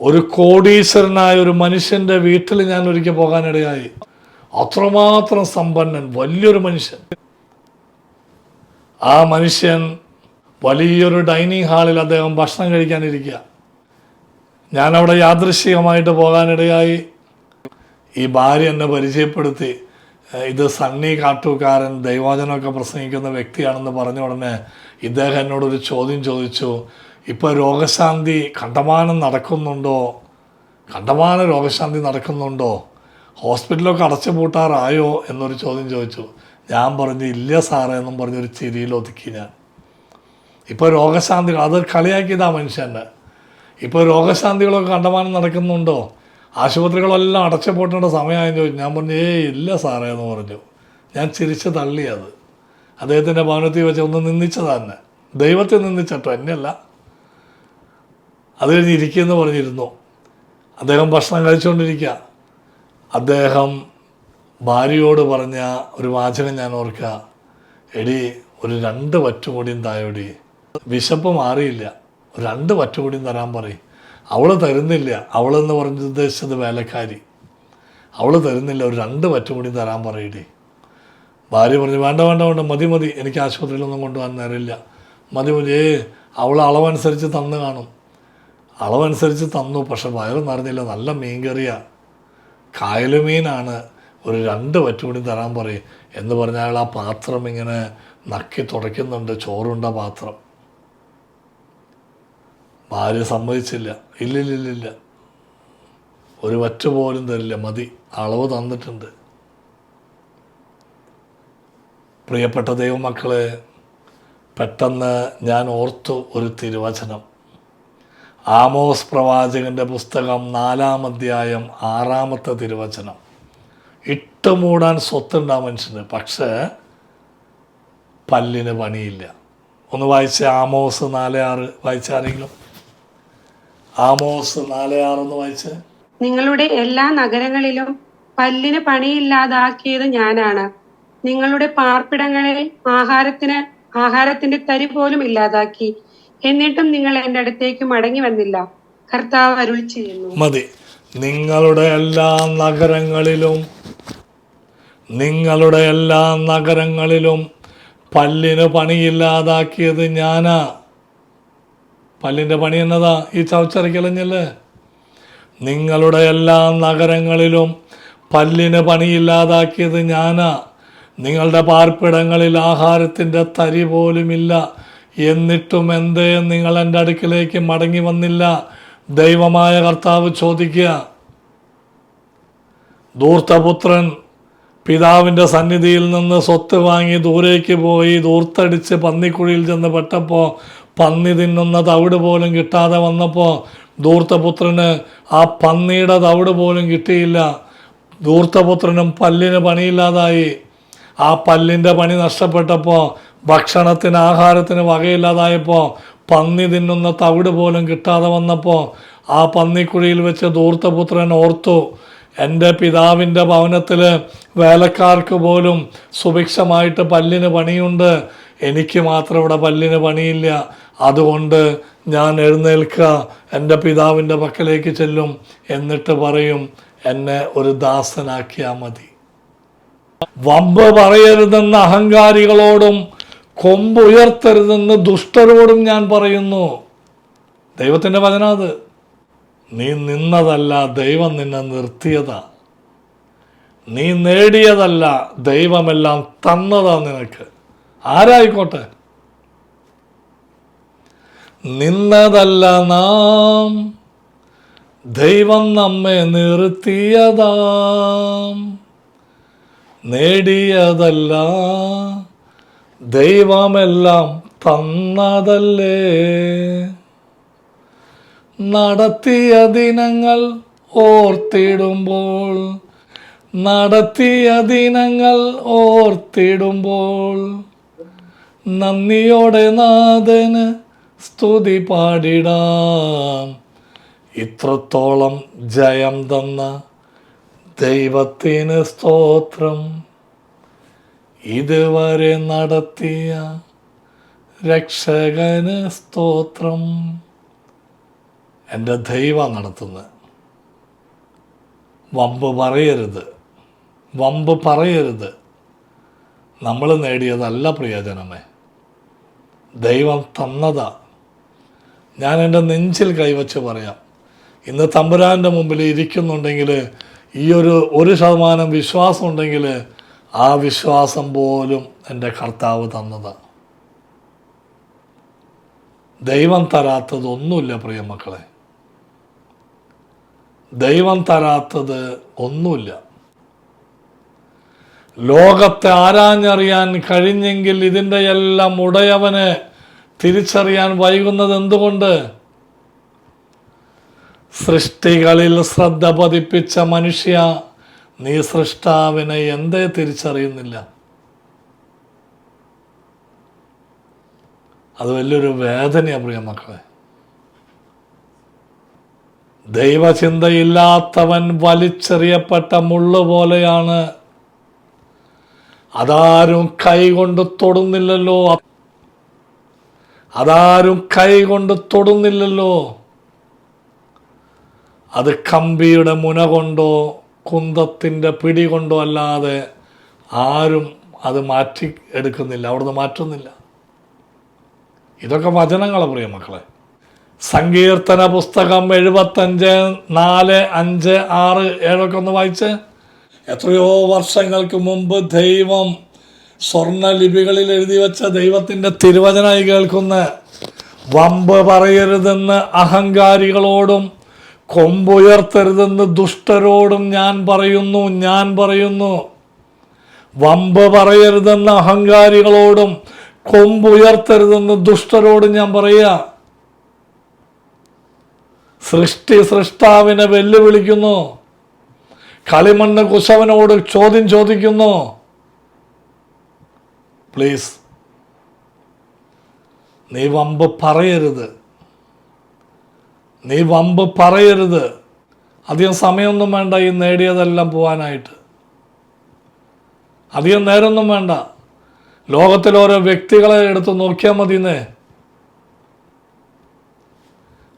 ഒരു കോടീശ്വരനായ ഒരു മനുഷ്യന്റെ വീട്ടിൽ ഞാൻ ഒരിക്കൽ പോകാനിടയായി. അത്രമാത്രം സമ്പന്നൻ വലിയൊരു മനുഷ്യൻ. ആ മനുഷ്യൻ വലിയൊരു ഡൈനിങ് ഹാളിൽ അദ്ദേഹം ഭക്ഷണം കഴിക്കാനിരിക്കുക. ഞാനവിടെ യാദൃശ്ചികമായിട്ട് പോകാനിടയായി. ഈ ഭാര്യ എന്നെ പരിചയപ്പെടുത്തി. ഇത് സണ്ണി കാട്ടൂക്കാരൻ ദൈവവചനമൊക്കെ പ്രസംഗിക്കുന്ന വ്യക്തിയാണെന്ന് പറഞ്ഞ ഉടനെ ഇദ്ദേഹം എന്നോടൊരു ചോദ്യം ചോദിച്ചു. ഇപ്പോൾ രോഗശാന്തി കണ്ടമാനം നടക്കുന്നുണ്ടോ? കണ്ടമാനം രോഗശാന്തി നടക്കുന്നുണ്ടോ? ഹോസ്പിറ്റലൊക്കെ അടച്ചു പൂട്ടാറായോ എന്നൊരു ചോദ്യം ചോദിച്ചു. ഞാൻ പറഞ്ഞു ഇല്ല സാറേ എന്നും പറഞ്ഞൊരു ചിരിയിൽ ഒതുക്കി ഞാൻ. ഇപ്പോൾ രോഗശാന്തി അത് കളിയാക്കിയതാ മനുഷ്യന്റെ ഇപ്പോൾ രോഗശാന്തികളൊക്കെ കണ്ടമാനം നടക്കുന്നുണ്ടോ? ആശുപത്രികളെല്ലാം അടച്ചു പൂട്ടേണ്ട സമയമായെന്ന് ചോദിച്ചു. ഞാൻ പറഞ്ഞു ഏയ് ഇല്ല സാറേ എന്ന് പറഞ്ഞു. ഞാൻ ചിരിച്ച് തള്ളിയത്. അദ്ദേഹത്തിന്റെ ഭവനത്തിൽ വെച്ച് ഒന്ന് നിന്ദിച്ചതാണ് ദൈവത്തെ നിന്ദിച്ചട്ടോ എന്നെയല്ല. അത് കഴിഞ്ഞ് പറഞ്ഞിരുന്നു. അദ്ദേഹം ഭക്ഷണം കഴിച്ചുകൊണ്ടിരിക്കുക. അദ്ദേഹം ഭാര്യയോട് പറഞ്ഞ ഒരു വാചകം ഞാൻ ഓർക്കുക. എടി ഒരു രണ്ട് വറ്റുകൂടിയും തായോടി. വിശപ്പ് മാറിയില്ല. രണ്ട് വറ്റുകൂടിയും തരാൻ പറയും. അവൾ തരുന്നില്ല. അവളെന്ന് പറഞ്ഞ് ഉദ്ദേശിച്ചത് വേലക്കാരി. അവൾ തരുന്നില്ല. ഒരു രണ്ട് വറ്റുകൂടിയും തരാൻ പറയടി. ഭാര്യ പറഞ്ഞു വേണ്ട വേണ്ട വേണ്ട. മതി മതി. എനിക്ക് ആശുപത്രിയിലൊന്നും കൊണ്ടുപോകാൻ നേരമില്ല. മതി മതി. ഏ അവൾ അളവനുസരിച്ച് തന്നു കാണും. അളവനുസരിച്ച് തന്നു. പക്ഷെ വയറ് നിറഞ്ഞില്ല. നല്ല മീൻ കറിയാ. കായലുമീനാണ് ഒരു രണ്ട് വറ്റുകൂടി തരാൻ പറയും. എന്ന് പറഞ്ഞാൽ ആ പാത്രം ഇങ്ങനെ നക്കി തുടയ്ക്കുന്നുണ്ട്. ചോറുണ്ട പാത്രം. ഭാര്യ സമ്മതിച്ചില്ല. ഇല്ലില്ലില്ലില്ല. ഒരു വറ്റ പോലും തരില്ല. മതി. അളവ് തന്നിട്ടുണ്ട്. പ്രിയപ്പെട്ട ദൈവമക്കളെ പെട്ടെന്ന് ഞാൻ ഓർത്തു ഒരു തിരുവചനം. ആമോസ് പ്രവാചകന്റെ പുസ്തകം നാലാം അധ്യായം ആറാമത്തെ തിരുവചനം. ഇട്ട് മൂടാൻ ആ മനുഷ്യന് പക്ഷേ പല്ലിന് പണിയില്ല. ഒന്ന് വായിച്ച ആമോസ് നാല് ആറ് വായിച്ച ആരെങ്കിലും? ആമോസ് നാല് ഒന്ന് വായിച്ച്. നിങ്ങളുടെ എല്ലാ നഗരങ്ങളിലും പല്ലിന് പണിയില്ലാതാക്കിയത് ഞാനാണ്. നിങ്ങളുടെ പാർപ്പിടങ്ങളിൽ ആഹാരത്തിന് ആഹാരത്തിന്റെ തരി പോലും ഇല്ലാതാക്കി. എന്നിട്ടും നിങ്ങൾ എന്റെ അടുത്തേക്ക് മടങ്ങി വന്നില്ല. കർത്താവ് അരുൾ ചെയ്യുന്നു. മതി. നിങ്ങളുടെ എല്ലാ നഗരങ്ങളിലും നിങ്ങളുടെ എല്ലാ നഗരങ്ങളിലും പല്ലിന് പണിയില്ലാതാക്കിയത് ഞാനാ. പല്ലിന്റെ പണി എന്നതാ ഈ ചവച്ചരക്കിളഞ്ഞല്ലേ നിങ്ങളുടെ എല്ലാ നഗരങ്ങളിലും പല്ലിന് പണിയില്ലാതാക്കിയത് ഞാനാ. നിങ്ങളുടെ പാർപ്പിടങ്ങളിൽ ആഹാരത്തിന്റെ തരി പോലുമില്ല. എന്നിട്ടും എന്തേ? നിങ്ങൾ എന്റെ അടുക്കിലേക്ക് മടങ്ങി വന്നില്ല. ദൈവമായ കർത്താവ് ചോദിക്കുക. ധൂർത്തപുത്രൻ പിതാവിന്റെ സന്നിധിയിൽ നിന്ന് സ്വത്ത് വാങ്ങി ദൂരേക്ക് പോയി ദൂർത്തടിച്ച് പന്നിക്കുഴിയിൽ ചെന്ന് പെട്ടപ്പോൾ പന്നി തിന്നുന്ന തവിട് പോലും കിട്ടാതെ വന്നപ്പോൾ ധൂർത്തപുത്രന് ആ പന്നിയുടെ തവിട് പോലും കിട്ടിയില്ല. ധൂർത്തപുത്രനും പല്ലിന് പണിയില്ലാതായി. ആ പല്ലിന്റെ പണി നഷ്ടപ്പെട്ടപ്പോൾ ഭക്ഷണത്തിന് ആഹാരത്തിന് വകയില്ലാതായപ്പോൾ പന്നി തിന്നുന്ന തവിട് പോലും കിട്ടാതെ വന്നപ്പോൾ ആ പന്നിക്കുഴിയിൽ വെച്ച് ധൂർത്തപുത്രൻ ഓർത്തു എന്റെ പിതാവിന്റെ ഭവനത്തിൽ വേലക്കാർക്ക് പോലും സുഭിക്ഷമായിട്ട് പല്ലിന് പണിയുണ്ട്. എനിക്ക് മാത്രം ഇവിടെ പല്ലിന് പണിയില്ല. അതുകൊണ്ട് ഞാൻ എഴുന്നേൽക്കുക എന്റെ പിതാവിന്റെ പക്കലേക്ക് ചെല്ലും. എന്നിട്ട് പറയും എന്നെ ഒരു ദാസനാക്കിയാൽ മതി. വമ്പ് പറയരുതെന്ന് അഹങ്കാരികളോടും കൊമ്പ് ഉയർത്തരുതെന്ന് ദുഷ്ടരോടും ഞാൻ പറയുന്നു. ദൈവത്തിന്റെ വചനാത് നീ നിന്നതല്ല ദൈവം നിന്നെ നിർത്തിയതാ. നീ നേടിയതല്ല ദൈവമെല്ലാം തന്നതാ നിനക്ക്. ആരായിക്കോട്ടെ? നിന്നതല്ല നാം. ദൈവം നമ്മെ നിർത്തിയതാം. നേടിയതല്ല. ദൈവമെല്ലാം തന്നതല്ലേ? നടത്തിയ ദിനങ്ങൾ ഓർത്തിടുമ്പോൾ നടത്തിയ ദിനങ്ങൾ ഓർത്തിടുമ്പോൾ നന്ദിയോടെ നാഥന് സ്തുതി പാടിടാം. ഇത്രത്തോളം ജയം തന്ന ദൈവത്തിന് സ്തോത്രം. ഇതുവരെ നടത്തിയ രക്ഷകന് സ്തോത്രം. എന്റെ ദൈവം നടത്തുന്നത് വമ്പ് പറയരുത്. വമ്പ് പറയരുത്. നമ്മൾ നേടിയതല്ല പ്രിയജനമേ. ദൈവം തന്നതാ. ഞാൻ എന്റെ നെഞ്ചിൽ കൈവച്ച് പറയാം. ഇന്ന് തമ്പുരാന്റെ മുമ്പിൽ ഇരിക്കുന്നുണ്ടെങ്കിൽ ഈ ഒരു ഒരു ശതമാനം വിശ്വാസം ഉണ്ടെങ്കിൽ ആ വിശ്വാസം പോലും എന്റെ കർത്താവ് തന്നത്. ദൈവം തരാത്തതൊന്നുമില്ല പ്രിയമക്കളെ ദൈവം തരാത്തത് ഒന്നുമില്ല. ലോകത്തെ ആരാഞ്ഞറിയാൻ കഴിഞ്ഞെങ്കിൽ ഇതിന്റെ എല്ലാം ഉടയവനെ തിരിച്ചറിയാൻ വൈകുന്നത് എന്തുകൊണ്ട്? സൃഷ്ടികളിൽ ശ്രദ്ധ പതിപ്പിച്ച മനുഷ്യ നീ സൃഷ്ടാവിനെ എന്തേ തിരിച്ചറിയുന്നില്ല. അത് വലിയൊരു വേദനയാണ് പ്രിയ മക്കളെ. ദൈവചിന്തയില്ലാത്തവൻ വലിച്ചെറിയപ്പെട്ട മുള്ളു പോലെയാണ്. അതാരും കൈ കൊണ്ട് തൊടുന്നില്ലല്ലോ. അതാരും കൈ കൊണ്ട് തൊടുന്നില്ലല്ലോ. അത് കമ്പിയുടെ മുന കൊണ്ടോ കുന്തത്തിന്റെ പിടി കൊണ്ടോ അല്ലാതെ ആരും അത് മാറ്റി എടുക്കുന്നില്ല അവിടുന്ന് മാറ്റുന്നില്ല. ഇതൊക്കെ വചനങ്ങളെ പ്രിയ മക്കളെ. സങ്കീർത്തന പുസ്തകം എഴുപത്തഞ്ച് നാല് അഞ്ച് ആറ് ഏഴൊക്കെ ഒന്ന് വായിച്ച് എത്രയോ വർഷങ്ങൾക്ക് മുമ്പ് ദൈവം സ്വർണ ലിപികളിൽ എഴുതി വെച്ച ദൈവത്തിന്റെ തിരുവചനായി കേൾക്കുന്ന വമ്പ് പറയരുതെന്ന് അഹങ്കാരികളോടും കൊമ്പുയർത്തരുതെന്ന് ദുഷ്ടരോടും ഞാൻ പറയുന്നു ഞാൻ പറയുന്നു. വമ്പ് പറയരുതെന്ന് അഹങ്കാരികളോടും കൊമ്പുയർത്തരുതെന്ന് ദുഷ്ടരോടും ഞാൻ പറയുക സൃഷ്ടി സൃഷ്ടാവിനെ വെല്ലുവിളിക്കുന്നു. കളിമണ്ണ് കുശവനോട് ചോദ്യം ചോദിക്കുന്നു. പ്ലീസ് നീ വമ്പ് പറയരുത്. നീ വമ്പ് പറയരുത്. അധികം സമയമൊന്നും വേണ്ട ഈ നേടിയതെല്ലാം പോവാനായിട്ട്. അധികം നേരമൊന്നും വേണ്ട. ലോകത്തിലോരോ വ്യക്തികളെ എടുത്ത് നോക്കിയാൽ മതി നേ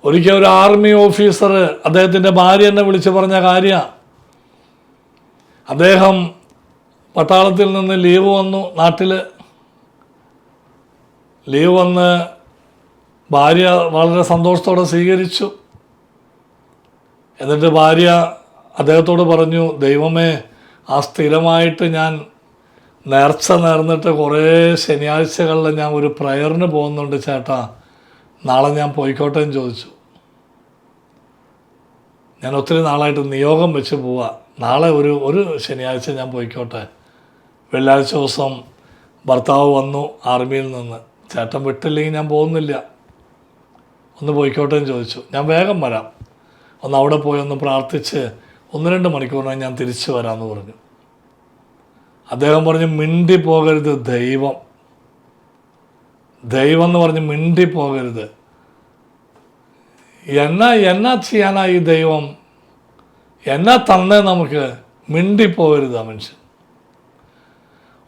ഒരിക്കൽ ഒരു ആർമി ഓഫീസർ അദ്ദേഹത്തിന്റെ ഭാര്യ എന്നെ വിളിച്ചു പറഞ്ഞ കാര്യമാണ് അദ്ദേഹം പട്ടാളത്തിൽ നിന്ന് ലീവ് വന്നു നാട്ടിൽ ലീവ് വന്ന് ഭാര്യ വളരെ സന്തോഷത്തോടെ സ്വീകരിച്ചു. എന്നിട്ട് ഭാര്യ അദ്ദേഹത്തോട് പറഞ്ഞു ദൈവമേ ആ സ്ഥിരമായിട്ട് ഞാൻ നേർച്ച നേർന്നിട്ട് കുറേ ശനിയാഴ്ചകളിൽ ഞാൻ ഒരു പ്രയറിന് പോകുന്നുണ്ട് ചേട്ടാ. നാളെ ഞാൻ പോയിക്കോട്ടെ എന്ന് ചോദിച്ചു. ഞാൻ ഒത്തിരി നാളായിട്ട് നിയോഗം വെച്ച് പോവാ. നാളെ ഒരു ഒരു ശനിയാഴ്ച ഞാൻ പോയിക്കോട്ടെ. വെള്ളിയാഴ്ച ദിവസം ഭർത്താവ് വന്നു ആർമിയിൽ നിന്ന്. ചേട്ടൻ വിട്ടില്ലെങ്കിൽ ഞാൻ പോകുന്നില്ല. ഒന്ന് പോയിക്കോട്ടെ എന്ന് ചോദിച്ചു. ഞാൻ വേഗം വരാം. ഒന്ന് അവിടെ പോയി ഒന്ന് പ്രാർത്ഥിച്ച് ഒന്ന് രണ്ട് മണിക്കൂറിനായി ഞാൻ തിരിച്ചു വരാമെന്ന് പറഞ്ഞു. അദ്ദേഹം പറഞ്ഞു മിണ്ടി പോകരുത് ദൈവം. ദൈവം എന്ന് പറഞ്ഞ് മിണ്ടി പോകരുത് എന്നാ എന്നാ ചെയ്യാനാ ഈ ദൈവം? എന്നാ തന്നേ നമുക്ക്? മിണ്ടി പോകരുത് ആ മനുഷ്യൻ.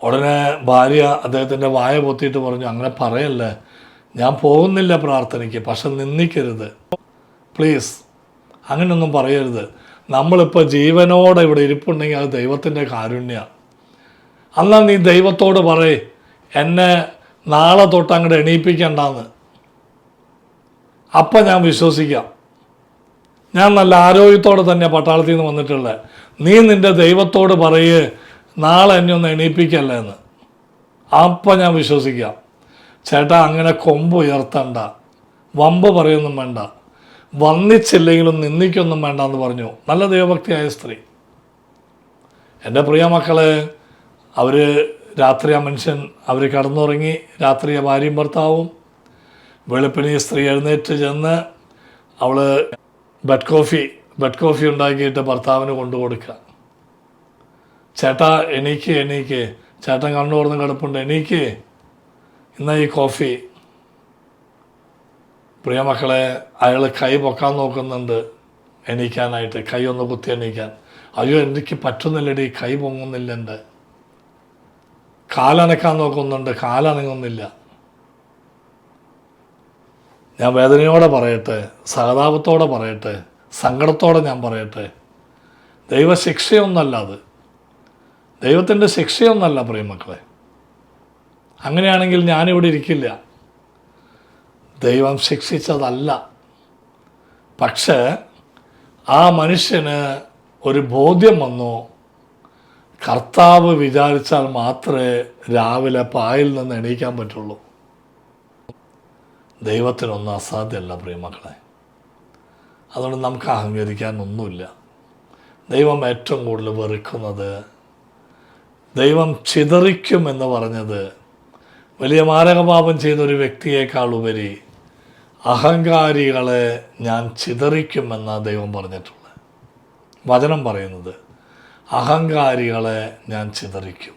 ഉടനെ ഭാര്യ അദ്ദേഹത്തിന്റെ വായ പൊത്തിയിട്ട് പറഞ്ഞു അങ്ങനെ പറയല്ലേ. ഞാൻ പോകുന്നില്ല പ്രാർത്ഥനയ്ക്ക് പക്ഷെ നിന്ദിക്കരുത്. പ്ലീസ് അങ്ങനെയൊന്നും പറയരുത്. നമ്മളിപ്പോൾ ജീവനോടെ ഇവിടെ ഇരിപ്പുണ്ടെങ്കിൽ അത് ദൈവത്തിന്റെ കാരുണ്യമാണ് അന്നാ നീ ദൈവത്തോട് പറയേ എന്നെ നാളെ തൊട്ട് അങ്ങോട്ട് എണീപ്പിക്കണ്ടെന്ന്. അപ്പം ഞാൻ വിശ്വസിക്കാം. ഞാൻ നല്ല ആരോഗ്യത്തോടെ തന്നെ പട്ടാളത്തിൽ നിന്ന് വന്നിട്ടുള്ളത് നീ നിന്റെ ദൈവത്തോട് പറയേ നാളെ എന്നെ ഒന്ന് എണീപ്പിക്കല്ലേ എന്ന് അപ്പം ഞാൻ വിശ്വസിക്കാം. ചേട്ടാ അങ്ങനെ കൊമ്പ് ഉയർത്തണ്ട. വമ്പ് പറയൊന്നും വേണ്ട. വന്നിച്ചില്ലെങ്കിലും നിന്ദിക്കൊന്നും വേണ്ട എന്ന് പറഞ്ഞു. നല്ല ദൈവഭക്തിയായ സ്ത്രീ. എന്റെ പ്രിയ മക്കളെ അവർ രാത്രി ആ മനുഷ്യൻ അവർ കടന്നുറങ്ങി രാത്രി ഭാര്യയും ഭർത്താവും വെളുപ്പിന് സ്ത്രീ എഴുന്നേറ്റ് ചെന്ന് അവൾ ബെഡ് കോഫി ബെഡ് കോഫി ഉണ്ടാക്കിയിട്ട് ഭർത്താവിന് കൊണ്ടു കൊടുക്കുക ചേട്ടാ എണീക്ക് എണീക്ക്. ചേട്ടൻ കണ്ണു തുറന്ന് കിടപ്പുണ്ട് എണീക്ക്. ഇന്ന ഈ കോഫി പ്രിയമക്കളെ അയാൾ കൈ പൊക്കാൻ നോക്കുന്നുണ്ട് എണീക്കാനായിട്ട്. കൈ ഒന്ന് കുത്തി എണീക്കാൻ. അയ്യോ എനിക്ക് പറ്റുന്നില്ലടി കൈ പൊങ്ങുന്നില്ല എന്റെ കാലനക്കാൻ നോക്കുന്നുണ്ട് കാലനങ്ങുന്നില്ല. ഞാൻ വേദനയോടെ പറയട്ടെ സഹതാപത്തോടെ പറയട്ടെ സങ്കടത്തോടെ ഞാൻ പറയട്ടെ. ദൈവശിക്ഷയൊന്നല്ല അത്. ദൈവത്തിന്റെ ശിക്ഷയൊന്നല്ല പ്രിയമക്കളെ അങ്ങനെയാണെങ്കിൽ ഞാനിവിടെ ഇരിക്കില്ല. ദൈവം ശിക്ഷിച്ചതല്ല. പക്ഷേ ആ മനുഷ്യന് ഒരു ബോധ്യം വന്നു. കർത്താവ് വിചാരിച്ചാൽ മാത്രമേ രാവിലെ പായിൽ നിന്ന് എണീക്കാൻ പറ്റുള്ളൂ. ദൈവത്തിനൊന്നും അസാധ്യമല്ല പ്രിയമക്കളെ. അതുകൊണ്ട് നമുക്ക് അഹങ്കരിക്കാനൊന്നുമില്ല. ദൈവം ഏറ്റവും കൂടുതൽ വെറുക്കുന്നത് ദൈവം ചിതറിക്കും എന്ന് പറഞ്ഞത് വലിയ മാരകപാപം ചെയ്യുന്ന ഒരു വ്യക്തിയേക്കാൾ ഉപരി അഹങ്കാരികളെ ഞാൻ ചിതറിക്കുമെന്ന് ദൈവം പറഞ്ഞിട്ടുള്ളത്. വചനം പറയുന്നത് അഹങ്കാരികളെ ഞാൻ ചിതറിക്കും.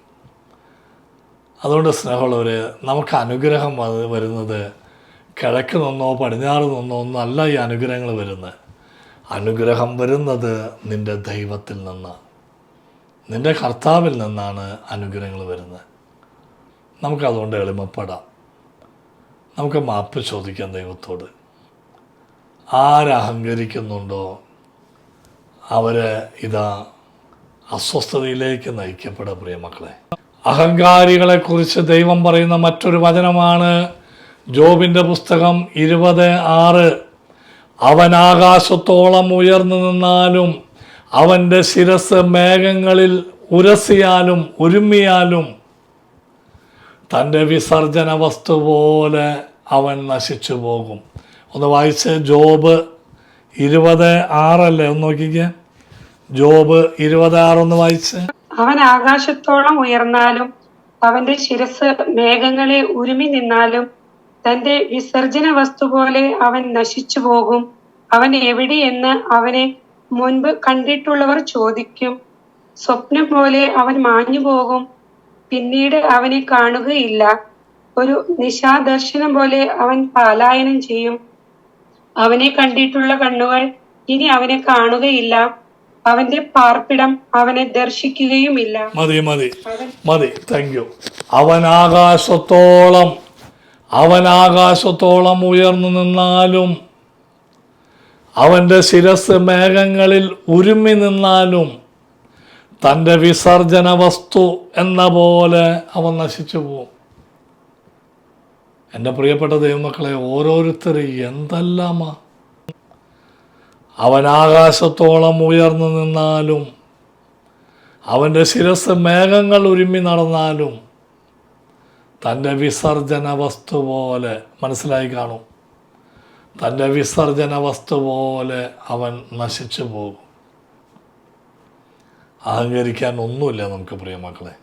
അതുകൊണ്ട് സ്നേഹമുള്ളവർ നമുക്ക് അനുഗ്രഹം വരുന്നത് കിഴക്ക് നിന്നോ പടിഞ്ഞാറ് നിന്നോ ഒന്നല്ല ഈ അനുഗ്രഹങ്ങൾ വരുന്നത്. അനുഗ്രഹം വരുന്നത് നിന്റെ ദൈവത്തിൽ നിന്നാണ്. നിന്റെ കർത്താവിൽ നിന്നാണ് അനുഗ്രഹങ്ങൾ വരുന്നത്. നമുക്കതുകൊണ്ട് എളിമപ്പെടാം. നമുക്ക് മാപ്പ് ചോദിക്കാം ദൈവത്തോട്. ആരഹങ്കരിക്കുന്നുണ്ടോ? അവരെ ഇതാ അസ്വസ്ഥതയിലേക്ക് നയിക്കപ്പെടുക പ്രിയമക്കളെ അഹങ്കാരികളെ കുറിച്ച് ദൈവം പറയുന്ന മറ്റൊരു വചനമാണ് ജോബിന്റെ പുസ്തകം ഇരുപത് ആറ്. അവൻ ആകാശത്തോളം ഉയർന്നു നിന്നാലും അവന്റെ ശിരസ് മേഘങ്ങളിൽ ഉരസിയാലും ഉരുമ്മിയാലും തന്റെ വിസർജന വസ്തു പോലെ അവൻ നശിച്ചു പോകും. ഒന്ന് വായിച്ച് ജോബ് ഇരുപത് ആറല്ലേ? ഒന്ന് നോക്കിക്കേ. ജോബ് ഇരുപത് ആറൊന്ന് വായിച്ച്. അവൻ ആകാശത്തോളം ഉയർന്നാലും അവന്റെ ശിരസ് മേഘങ്ങളെ ഉരുമി നിന്നാലും തന്റെ വിസർജന വസ്തു പോലെ അവൻ നശിച്ചു പോകും. അവൻ എവിടെയെന്ന് അവനെ മുൻപ് കണ്ടിട്ടുള്ളവർ ചോദിക്കും. സ്വപ്നം പോലെ അവൻ മാഞ്ഞു പോകും പിന്നീട് അവനെ കാണുകയില്ല. ഒരു നിശാദർശനം പോലെ അവൻ പാലായനം ചെയ്യും. അവനെ കണ്ടിട്ടുള്ള കണ്ണുകൾ ഇനി അവനെ കാണുകയില്ല. അവന്റെ പാർപ്പിടം അവനെ ദർശിക്കുകയുമില്ല. മതി മതി. മതി. താങ്ക് യു അവൻ ആകാശത്തോളം അവൻ ആകാശത്തോളം ഉയർന്നു നിന്നാലും അവന്റെ ശിരസ് മേഘങ്ങളിൽ ഉരുമി നിന്നാലും തന്റെ വിസർജന വസ്തു എന്ന പോലെ അവൻ നശിച്ചു പോവും. എന്റെ പ്രിയപ്പെട്ട ദൈവമക്കളെ ഓരോരുത്തർ എന്തെല്ലാമാ? അവൻ ആകാശത്തോളം ഉയർന്നു നിന്നാലും അവന്റെ ശിരസ് മേഘങ്ങൾ ഉരുമ്മി നടന്നാലും തന്റെ വിസർജന വസ്തു പോലെ മനസ്സിലായി കാണും. തന്റെ വിസർജന വസ്തു പോലെ അവൻ നശിച്ചു പോകും. അഹങ്കരിക്കാൻ ഒന്നുമില്ല നമുക്ക് പ്രിയമക്കളെ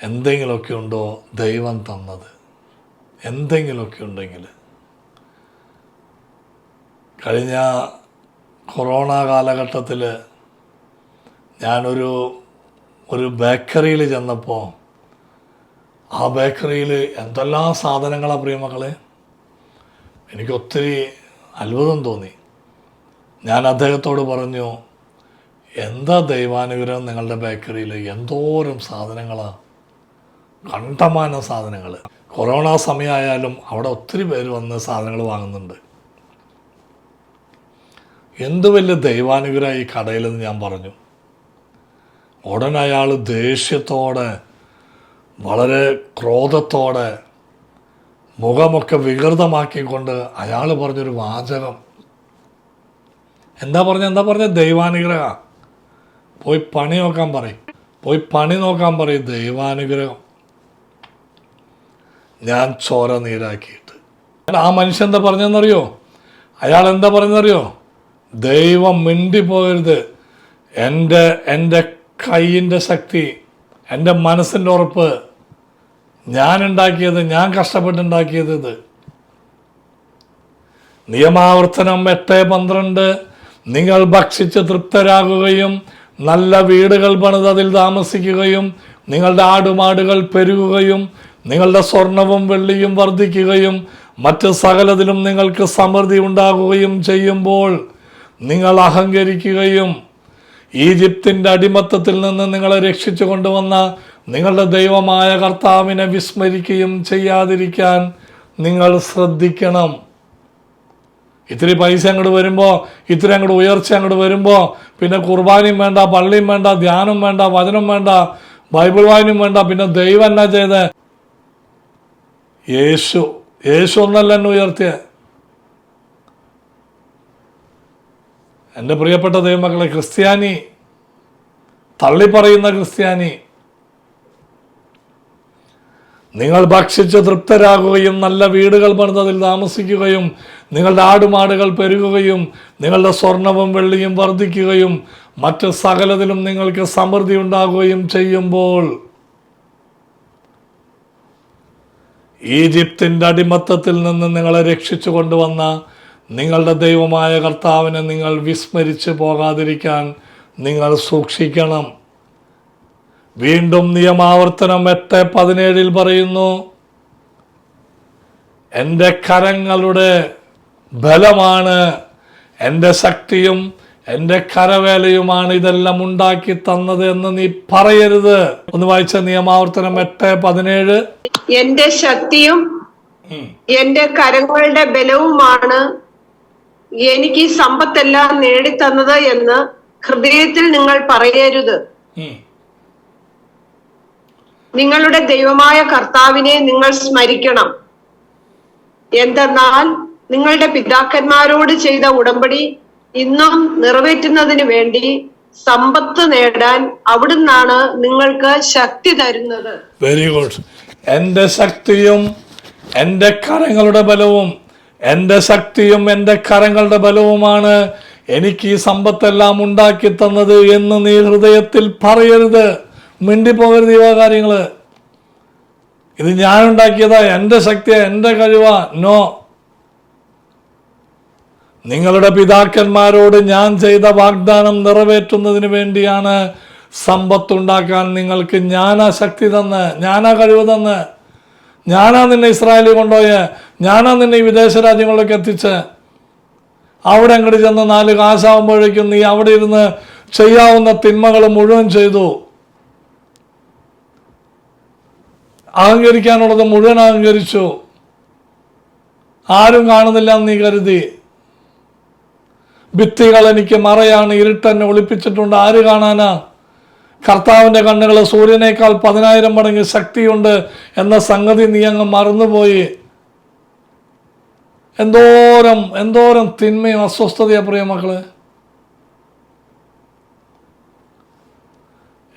എന്തെങ്കിലുമൊക്കെ ഉണ്ടോ ദൈവം തന്നത്. എന്തെങ്കിലുമൊക്കെ ഉണ്ടെങ്കിൽ. കഴിഞ്ഞ കൊറോണ കാലഘട്ടത്തിൽ ഞാനൊരു ഒരു ബേക്കറിയിൽ ചെന്നപ്പോൾ ആ ബേക്കറിയിൽ എന്തെല്ലാം സാധനങ്ങളാണ് പ്രിയമക്കളെ എനിക്ക് ഒത്തിരി അത്ഭുതം തോന്നി. ഞാൻ അദ്ദേഹത്തോട് പറഞ്ഞു എന്താ ദൈവാനുഗ്രഹം നിങ്ങളുടെ ബേക്കറിയിൽ? എന്തോരം സാധനങ്ങളാണ് കണ്ടമാന സാധനങ്ങൾ. കൊറോണ സമയമായാലും അവിടെ ഒത്തിരി പേര് വന്ന് സാധനങ്ങൾ വാങ്ങുന്നുണ്ട്. എന്ത് വലിയ ദൈവാനുഗ്രഹം ഈ കടയിലെന്ന് ഞാൻ പറഞ്ഞു. ഉടൻ അയാൾ ദേഷ്യത്തോടെ വളരെ ക്രോധത്തോടെ മുഖമൊക്കെ വികൃതമാക്കിക്കൊണ്ട് അയാൾ പറഞ്ഞൊരു വാചകം. എന്താ പറഞ്ഞ എന്താ പറഞ്ഞ ദൈവാനുഗ്രഹ? പോയി പണി നോക്കാൻ പറയും. പോയി പണി നോക്കാൻ പറയും. ദൈവാനുഗ്രഹം. ഞാൻ ചോര നീരാക്കിയിട്ട്. ആ മനുഷ്യൻ എന്താ പറഞ്ഞെന്നറിയോ അയാൾ എന്താ പറഞ്ഞെന്നറിയോ ദൈവം മിണ്ടി മിണ്ടിപ്പോകരുത് എന്റെ എന്റെ കൈയിന്റെ ശക്തി എന്റെ മനസ്സിന്റെ ഉറപ്പ് ഞാൻ ഉണ്ടാക്കിയത് ഞാൻ കഷ്ടപ്പെട്ടുണ്ടാക്കിയത് ഇത്. നിയമാവർത്തനം എട്ട് പന്ത്രണ്ട്. നിങ്ങൾ ഭക്ഷിച്ച് തൃപ്തരാകുകയും നല്ല വീടുകൾ പണിത് അതിൽ താമസിക്കുകയും നിങ്ങളുടെ ആടുമാടുകൾ പെരുകുകയും നിങ്ങളുടെ സ്വർണവും വെള്ളിയും വർദ്ധിക്കുകയും മറ്റ് സകലതിലും നിങ്ങൾക്ക് സമൃദ്ധി ഉണ്ടാകുകയും ചെയ്യുമ്പോൾ നിങ്ങൾ അഹങ്കരിക്കുകയും ഈജിപ്തിന്റെ അടിമത്തത്തിൽ നിന്ന് നിങ്ങളെ രക്ഷിച്ചു കൊണ്ടുവന്ന നിങ്ങളുടെ ദൈവമായ കർത്താവിനെ വിസ്മരിക്കുകയും ചെയ്യാതിരിക്കാൻ നിങ്ങൾ ശ്രദ്ധിക്കണം. ഇത്തിരി പൈസ അങ്ങോട്ട് വരുമ്പോൾ ഇത്തിരി അങ്ങോട്ട് ഉയർച്ച അങ്ങോട്ട് വരുമ്പോൾ പിന്നെ കുർബാനയും വേണ്ട പള്ളിയും വേണ്ട ധ്യാനം വേണ്ട വചനം വേണ്ട ബൈബിൾ വായനയും വേണ്ട പിന്നെ ദൈവം എന്നാ ചെയ്ത്? യേശു. യേശു ഒന്നല്ല എന്നെ ഉയർത്തിയ. എന്റെ പ്രിയപ്പെട്ട ദൈവമക്കളെ ക്രിസ്ത്യാനി തള്ളിപ്പറയുന്ന ക്രിസ്ത്യാനി നിങ്ങൾ ഭക്ഷിച്ച് തൃപ്തരാകുകയും നല്ല വീടുകൾ പണിതതിൽ താമസിക്കുകയും നിങ്ങളുടെ ആടുമാടുകൾ പെരുകുകയും നിങ്ങളുടെ സ്വർണവും വെള്ളിയും വർദ്ധിക്കുകയും മറ്റ് സകലതിലും നിങ്ങൾക്ക് സമൃദ്ധി ഉണ്ടാകുകയും ചെയ്യുമ്പോൾ ഈജിപ്തിന്റെ അടിമത്തത്തിൽ നിന്ന് നിങ്ങളെ രക്ഷിച്ചു കൊണ്ടുവന്ന നിങ്ങളുടെ ദൈവമായ കർത്താവിനെ നിങ്ങൾ വിസ്മരിച്ച് പോകാതിരിക്കാൻ നിങ്ങൾ സൂക്ഷിക്കണം. വീണ്ടും നിയമാവർത്തനം എട്ട് പതിനേഴിൽ പറയുന്നു എന്റെ കരങ്ങളുടെ ബലമാണ് എന്റെ ശക്തിയും എന്റെ കരവേലയുമാണ് ഇതെല്ലാം ഉണ്ടാക്കി തന്നത് എന്ന് നീ പറയരുത്. ഒന്ന് വായിച്ച നിയമാവർത്തനം എട്ട് പതിനേഴ്. എന്റെ ശക്തിയും എന്റെ കരങ്ങളുടെ ബലവുമാണ് എനിക്ക് സമ്പത്തെല്ലാം നേടിത്തന്നത് എന്ന് ഹൃദയത്തിൽ നിങ്ങൾ പറയരുത്. നിങ്ങളുടെ ദൈവമായ കർത്താവിനെ നിങ്ങൾ സ്മരിക്കണം. എന്തെന്നാൽ നിങ്ങളുടെ പിതാക്കന്മാരോട് ചെയ്ത ഉടമ്പടി ഇന്നും നിറവേറ്റുന്നതിന് വേണ്ടി സമ്പത്ത് നേടാൻ അവിടുന്നാണ് നിങ്ങൾക്ക് ശക്തി തരുന്നത്. വെരി ഗുഡ് എന്റെ ശക്തിയും എന്റെ കരങ്ങളുടെ ബലവും എന്റെ ശക്തിയും എന്റെ കരങ്ങളുടെ ബലവുമാണ് എനിക്ക് ഈ സമ്പത്തെല്ലാം ഉണ്ടാക്കി തന്നത് എന്ന് നീ ഹൃദയത്തിൽ പറയരുത്. മിണ്ടിപ്പോകരുത് ഈ കാര്യങ്ങൾ ഇത് ഞാനുണ്ടാക്കിയതാ എന്റെ ശക്തിയാ എന്റെ കഴിവാ. നോ. നിങ്ങളുടെ പിതാക്കന്മാരോട് ഞാൻ ചെയ്ത വാഗ്ദാനം നിറവേറ്റുന്നതിന് വേണ്ടിയാണ് സമ്പത്തുണ്ടാക്കാൻ നിങ്ങൾക്ക് ഞാനാ ശക്തി തന്ന് ഞാനാ കഴിവ് തന്ന് ഞാനാ നിന്നെ ഇസ്രായേലിൽ കൊണ്ടുപോയ ഞാനാ നിന്നെ വിദേശ രാജ്യങ്ങളിലേക്ക് എത്തിച്ച് അവിടെ അങ്ങോട്ട് ചെന്ന് നാല് കാശാവുമ്പോഴേക്കും നീ അവിടെ ഇരുന്ന് ചെയ്യാവുന്ന തിന്മകൾ മുഴുവൻ ചെയ്തു. അഹങ്കരിക്കാനുള്ളത് മുഴുവൻ അഹങ്കരിച്ചു. ആരും കാണുന്നില്ല എന്ന് നീ കരുതി. ഭിത്തികൾ എനിക്ക് മറയാണ് ഇരുട്ടെന്നെ ഒളിപ്പിച്ചിട്ടുണ്ട്. ആര് കാണാനാ? കർത്താവിന്റെ കണ്ണുകൾ സൂര്യനേക്കാൾ പതിനായിരം മടങ്ങ് ശക്തിയുണ്ട് എന്ന സംഗതി നീ അങ്ങ് മറന്നുപോയി. എന്തോരം എന്തോരം തിന്മയും അസ്വസ്ഥതയാ പ്രിയ മക്കൾ.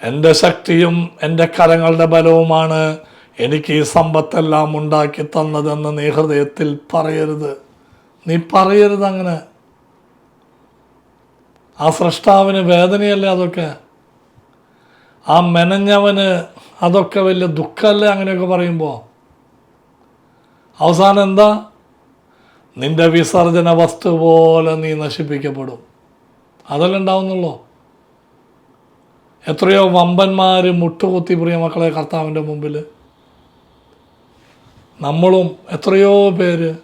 എന്റെ ശക്തിയും എന്റെ കരങ്ങളുടെ ബലവുമാണ്. എനിക്ക് ഈ സമ്പത്തെല്ലാം ഉണ്ടാക്കി തന്നതെന്ന് നീ ഹൃദയത്തിൽ പറയരുത്. നീ പറയരുത് അങ്ങനെ. ആ സൃഷ്ടാവിന് വേദനയല്ലേ അതൊക്കെ? ആ മെനഞ്ഞവന് അതൊക്കെ വലിയ ദുഃഖമല്ലേ അങ്ങനെയൊക്കെ പറയുമ്പോൾ അവസാനം എന്താ? നിന്റെ വിസർജന വസ്തു പോലെ നീ നശിപ്പിക്കപ്പെടും. അതല്ലേ ഉണ്ടാവുന്നുള്ളൂ. എത്രയോ വമ്പന്മാർ മുട്ടുകുത്തി പ്രിയ മക്കളെ കർത്താവിന്റെ മുമ്പിൽ നമ്മളും എത്രയോ പേര്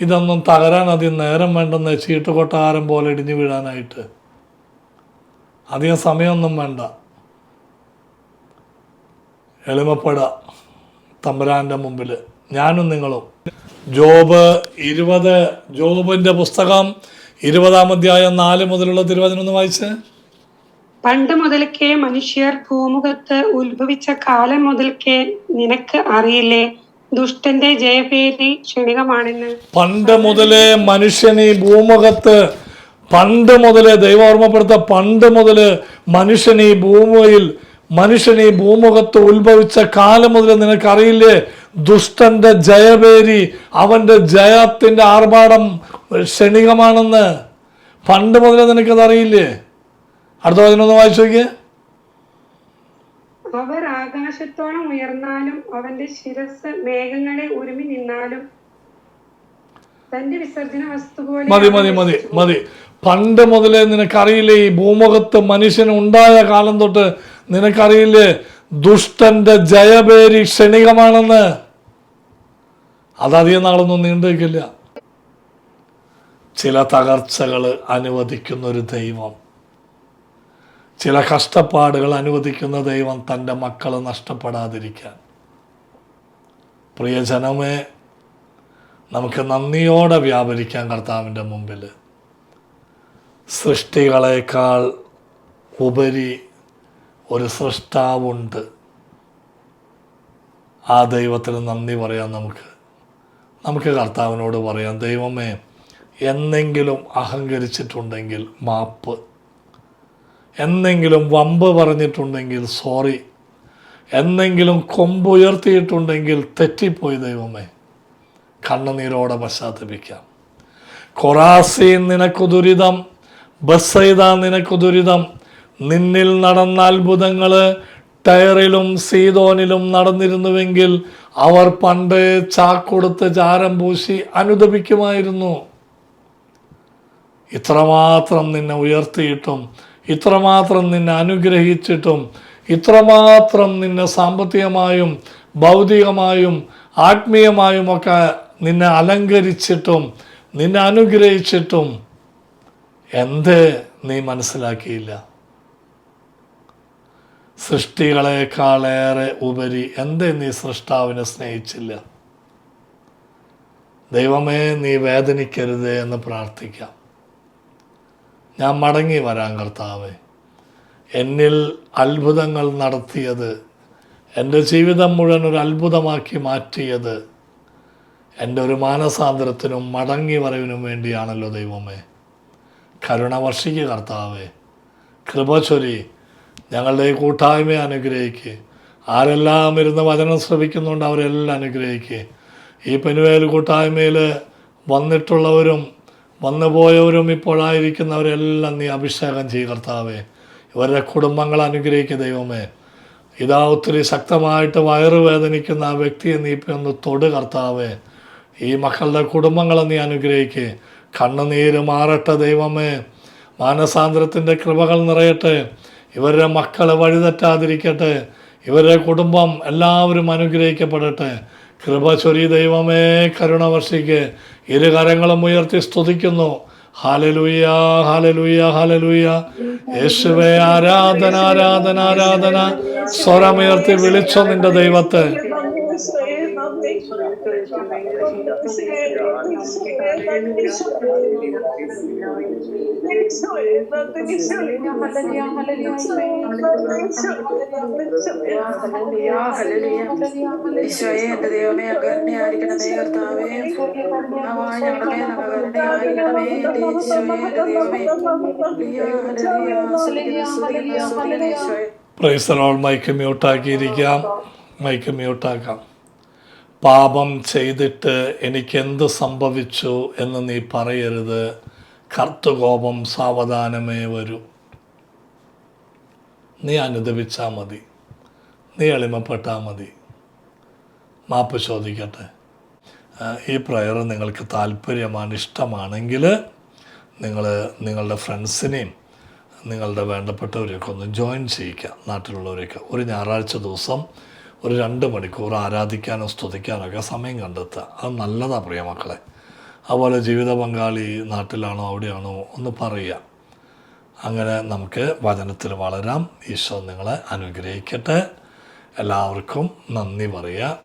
ഇതൊന്നും തകരാൻ അധികം നേരം വേണ്ടെന്ന് ചീട്ട് കൊട്ടാരം പോലെ ഇടിഞ്ഞു വീഴാനായിട്ട്. അധികം സമയമൊന്നും വേണ്ട. എളിമപ്പെട തമ്പുരാന്റെ മുമ്പിൽ ഞാനും നിങ്ങളും. ജോബ് ഇരുപത് ജോബിന്റെ പുസ്തകം ഇരുപതാം അധ്യായം നാല് മുതലുള്ള തിരുവചനൊന്ന് വായിച്ച്. പണ്ട് മുതൽക്കേ മനുഷ്യർ ഭൂമുഖത്ത് ഉത്ഭവിച്ച കാലം മുതൽക്കേ നിനക്ക് അറിയില്ലേ? ദുഷ്ടന്റെ ജയപേരി ക്ഷണികമാണെന്ന്. പണ്ട് മുതലേ മനുഷ്യൻ ഈ ഭൂമുഖത്ത് പണ്ട് മുതലേ ദൈവം ഓർമ്മപ്പെടുത്ത പണ്ട് മുതൽ മനുഷ്യൻ ഈ ഭൂമിയിൽ മനുഷ്യൻ ഈ ഭൂമുഖത്ത് ഉത്ഭവിച്ച കാലം മുതൽ നിനക്കറിയില്ലേ? ദുഷ്ടന്റെ ജയപേരി അവന്റെ ജയത്തിന്റെ ആർഭാടം ക്ഷണികമാണെന്ന്. പണ്ട് മുതലേ നിനക്കത് അറിയില്ലേ അടുത്ത ഒന്ന് വായിച്ചു നോക്കിയേ. അവർ ആകാശത്തോളം ഉയർന്നാലും അവന്റെ ശിരസ് മേഘങ്ങളെ ഉരുമി നിന്നാലും മതി മതി മതി മതി. പണ്ട് മുതലേ നിനക്കറിയില്ലേ ഈ ഭൂമുഖത്ത് മനുഷ്യൻ ഉണ്ടായ കാലം തൊട്ട് നിനക്കറിയില്ലേ ദുഷ്ടന്റെ ജയപേരി ക്ഷണികമാണെന്ന്? അതധികം നാളൊന്നും നീണ്ടു നിൽക്കില്ല. ചില തകർച്ചകൾ അനുവദിക്കുന്ന ഒരു ദൈവം. ചില കഷ്ടപ്പാടുകൾ അനുവദിക്കുന്ന ദൈവം തന്റെ മക്കൾ നഷ്ടപ്പെടാതിരിക്കാൻ. പ്രിയജനമേ നമുക്ക് നന്ദിയോടെ വ്യാപരിക്കാൻ കർത്താവിന്റെ മുമ്പിൽ. സൃഷ്ടികളേക്കാൾ ഉപരി ഒരു സൃഷ്ടാവുണ്ട്. ആ ദൈവത്തിന് നന്ദി പറയാം നമുക്ക്. നമുക്ക് കർത്താവിനോട് പറയാം ദൈവമേ എന്നെങ്കിലും അഹങ്കരിച്ചിട്ടുണ്ടെങ്കിൽ മാപ്പ് എന്നെങ്കിലും വമ്പ് പറഞ്ഞിട്ടുണ്ടെങ്കിൽ സോറി. എന്തെങ്കിലും കൊമ്പുയർത്തിയിട്ടുണ്ടെങ്കിൽ തെറ്റിപ്പോയി ദൈവമേ. കണ്ണുനീരോടെ പശ്ചാത്തപിക്കാം. കൊറാസീൻ നിനക്കു ദുരിതം ബസ്സൈത നിനക്കു ദുരിതം. നിന്നിൽ നടന്ന അത്ഭുതങ്ങൾ ടയറിലും സീതോനിലും നടന്നിരുന്നുവെങ്കിൽ അവർ പണ്ട് ചാക്കൊടുത്ത് ചാരം പൂശി അനുദപിക്കുമായിരുന്നു. ഇത്രമാത്രം നിന്നെ ഉയർത്തിയിട്ടും ഇത്രമാത്രം നിന്നെ അനുഗ്രഹിച്ചിട്ടും ഇത്രമാത്രം നിന്നെ സാമ്പത്തികമായും ഭൗതികമായും ആത്മീയമായും ഒക്കെ നിന്നെ അലങ്കരിച്ചിട്ടും നിന്നെ അനുഗ്രഹിച്ചിട്ടും എന്ത് നീ മനസ്സിലാക്കിയില്ല. സൃഷ്ടികളെക്കാളേറെ ഉപരി എന്തേ നീ സൃഷ്ടാവിനെ സ്നേഹിച്ചില്ല. ദൈവമേ നീ വേദനിക്കരുത് എന്ന് പ്രാർത്ഥിക്കാം. ഞാൻ മടങ്ങി വരാൻ കർത്താവേ. എന്നിൽ അത്ഭുതങ്ങൾ നടത്തിയത് എന്റെ ജീവിതം മുഴുവൻ ഒരു അത്ഭുതമാക്കി മാറ്റിയത് എന്റെ ഒരു മാനസാന്തരത്തിനും മടങ്ങി വരവിനും വേണ്ടിയാണല്ലോ ദൈവമേ. കരുണ വർഷിക്കുക കർത്താവേ. കൃപ ചൊരി ഞങ്ങളുടെ ഈ കൂട്ടായ്മയെ അനുഗ്രഹിക്കുക ആരെല്ലാം ഇരുന്ന് വചനം ശ്രമിക്കുന്നുണ്ട് അവരെല്ലാം അനുഗ്രഹിക്കുക ഈ പെനുവേൽ കൂട്ടായ്മയിൽ വന്നിട്ടുള്ളവരും വന്നുപോയവരും ഇപ്പോഴായിരിക്കുന്നവരെല്ലാം നീ അഭിഷേകം ചെയ്യ കർത്താവേ. ഇവരുടെ കുടുംബങ്ങൾ അനുഗ്രഹിക്കുക ദൈവമേ. ഇതാ ഒത്തിരി ശക്തമായിട്ട് വയറു വേദനിക്കുന്ന ആ വ്യക്തിയെ നീ ഇപ്പം ഒന്ന് തൊട് കർത്താവേ. ഈ മക്കളുടെ കുടുംബങ്ങളെ നീ അനുഗ്രഹിക്കുക കണ്ണുനീര് മാറട്ടെ ദൈവമേ. മാനസാന്തരത്തിന്റെ കൃപകൾ നിറയട്ടെ. ഇവരുടെ മക്കളെ വഴിതെറ്റാതിരിക്കട്ടെ. ഇവരുടെ കുടുംബം എല്ലാവരും അനുഗ്രഹിക്കപ്പെടട്ടെ. കൃപ ചൊരി ദൈവമേ കരുണ വർഷിക്ക്. ഇരു കരങ്ങളും ഉയർത്തി സ്തുതിക്കുന്നു. ഹാലലുയ ഹാലലുയ ഹാലലുയ യേശുവേ ആരാധന ആരാധന ആരാധന. സ്വരമുയർത്തി വിളിച്ചോ നിന്റെ ദൈവത്തെ. ഈശോയെ എന്റെ ദൈവമേ അകരുണയായിരിക്കണമേ കർത്താവേ ആവാ ഞങ്ങളുടെ മേൽ അകരുണയായിരിക്കണമേ എന്റെ മൈക്ക് മ്യൂട്ടാക്കിയിരിക്കാം. മൈക്ക് മ്യൂട്ടാക്കാം. പാപം ചെയ്തിട്ട് എനിക്കെന്ത് സംഭവിച്ചു എന്ന് നീ പറയരുത്. കർത്തുകോപം സാവധാനമേ വരൂ. നീ അനുദപിച്ചാൽ മതി. നീ എളിമപ്പെട്ടാൽ മതി. മാപ്പ് ചോദിക്കട്ടെ. ഈ പ്രയർ നിങ്ങൾക്ക് താല്പര്യമാണ് ഇഷ്ടമാണെങ്കിൽ നിങ്ങൾ നിങ്ങളുടെ ഫ്രണ്ട്സിനെയും നിങ്ങളുടെ വേണ്ടപ്പെട്ടവരെയൊക്കെ ഒന്ന് ജോയിൻ ചെയ്യിക്കുക നാട്ടിലുള്ളവരെയൊക്കെ. ഒരു ഞായറാഴ്ച ദിവസം ഒരു രണ്ട് മണിക്കൂർ ആരാധിക്കാനോ സ്തുതിക്കാനോ ഒക്കെ സമയം കണ്ടെത്തുക. അത് നല്ലതാണ് പ്രിയ മക്കളെ. അതുപോലെ ജീവിത പങ്കാളി നാട്ടിലാണോ അവിടെയാണോ ഒന്ന് പറയുക. അങ്ങനെ നമുക്ക് വചനത്തിൽ വളരാം. ഈശോ നിങ്ങളെ അനുഗ്രഹിക്കട്ടെ. എല്ലാവർക്കും നന്ദി പറയുക.